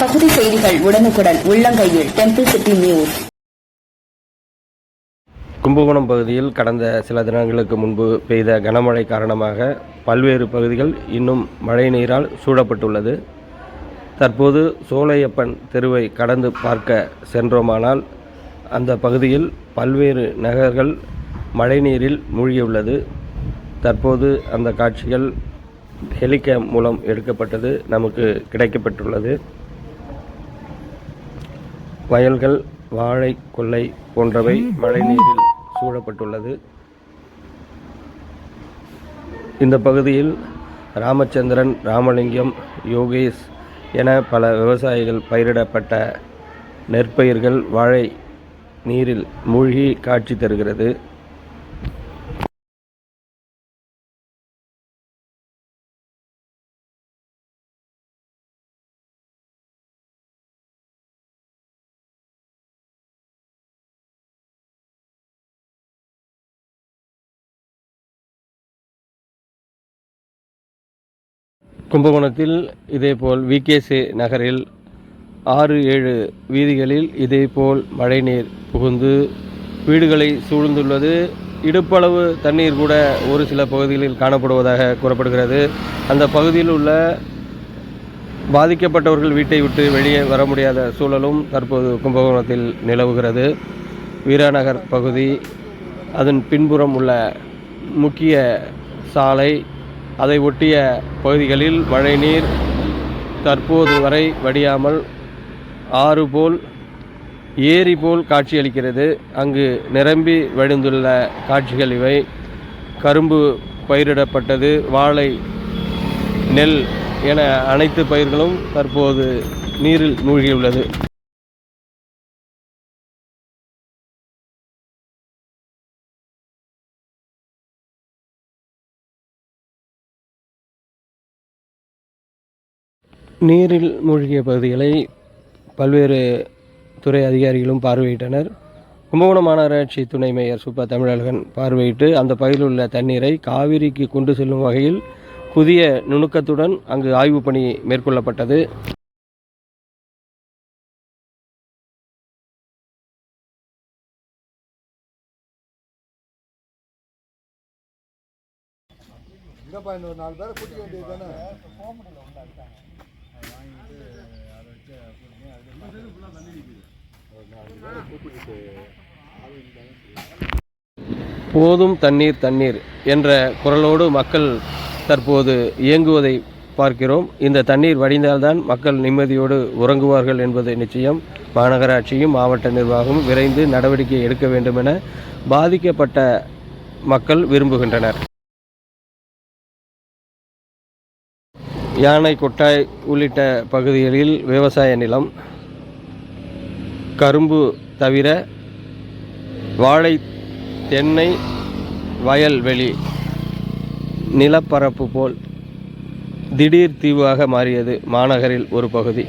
பகுதி செய்திகள் உடனுக்குடன் உள்ளங்கையில் டெம்பிள் சிட்டி நியூஸ் கும்பகோணம் பகுதியில் கடந்த சில தினங்களுக்கு முன்பு பெய்த கனமழை காரணமாக பல்வேறு பகுதிகள் இன்னும் மழை நீரால் சூழப்பட்டுள்ளது தற்போது சோலையப்பன் தெருவை கடந்து பார்க்க சென்றோமானால் அந்த பகுதியில் பல்வேறு நகர்கள் மழைநீரில் மூழ்கியுள்ளது. தற்போது அந்த காட்சிகள் ஹெலிகேம் மூலம் எடுக்கப்பட்டது நமக்கு கிடைக்கப்பட்டுள்ளது. வயல்கள் வாழை கொல்லை போன்றவை மழைநீரில் சூழப்பட்டுள்ளது. இந்த பகுதியில் ராமச்சந்திரன் ராமலிங்கம் யோகேஷ் என பல விவசாயிகள் பயிரிடப்பட்ட நெற்பயிர்கள் வாழை நீரில் மூழ்கி காட்சி தருகிறது. கும்பகோணத்தில் இதேபோல் விகேசி நகரில் ஆறு ஏழு வீதிகளில் இதேபோல் மழைநீர் புகுந்து வீடுகளை சூழ்ந்துள்ளது. இடுப்பளவு தண்ணீர் கூட ஒரு சில பகுதிகளில் காணப்படுவதாக கூறப்படுகிறது. அந்த பகுதியில் உள்ள பாதிக்கப்பட்டவர்கள் வீட்டை விட்டு வெளியே வர முடியாத சூழலும் தற்போது கும்பகோணத்தில் நிலவுகிறது. வீராநகர் பகுதி அதன் பின்புறம் உள்ள முக்கிய சாலை அதை ஒட்டிய பகுதிகளில் மழைநீர் தற்போது வரை வடியாமல் ஆறு போல் ஏரி போல் காட்சியளிக்கிறது. அங்கு நிரம்பி வழிந்துள்ள காட்சிகள் இவை. கரும்பு பயிரிடப்பட்டது வாழை நெல் என அனைத்து பயிர்களும் தற்போது நீரில் மூழ்கியுள்ளது. நீரில் மூழ்கிய பகுதிகளை பல்வேறு துறை அதிகாரிகளும் பார்வையிட்டனர். கும்பகோணம் மாநகராட்சி துணை மேயர் சுப்பா தமிழழகன் பார்வையிட்டு அந்த பகுதியில் உள்ள தண்ணீரை காவிரிக்கு கொண்டு செல்லும் வகையில் புதிய நுணுக்கத்துடன் அங்கு ஆய்வுப் பணி மேற்கொள்ளப்பட்டது. இன்னொரு நாலு பேரை கூட்டிக்க வேண்டியது தானே போதும் தண்ணீர் தண்ணீர் என்ற குரலோடு மக்கள் தற்போது இயங்குவதை பார்க்கிறோம். இந்த தண்ணீர் வடிந்தால்தான் மக்கள் நிம்மதியோடு உறங்குவார்கள் என்பது நிச்சயம். மாநகராட்சியும் மாவட்ட நிர்வாகமும் விரைந்து நடவடிக்கை எடுக்க வேண்டும் என பாதிக்கப்பட்ட மக்கள் விரும்புகின்றனர். யானை கொட்டாய் உள்ளிட்ட பகுதிகளில் விவசாய நிலம் கரும்பு தவிர வாழை தென்னை வயல்வெளி நிலப்பரப்பு போல் திடீர் தீவாக மாறியது மாநகரில் ஒரு பகுதி.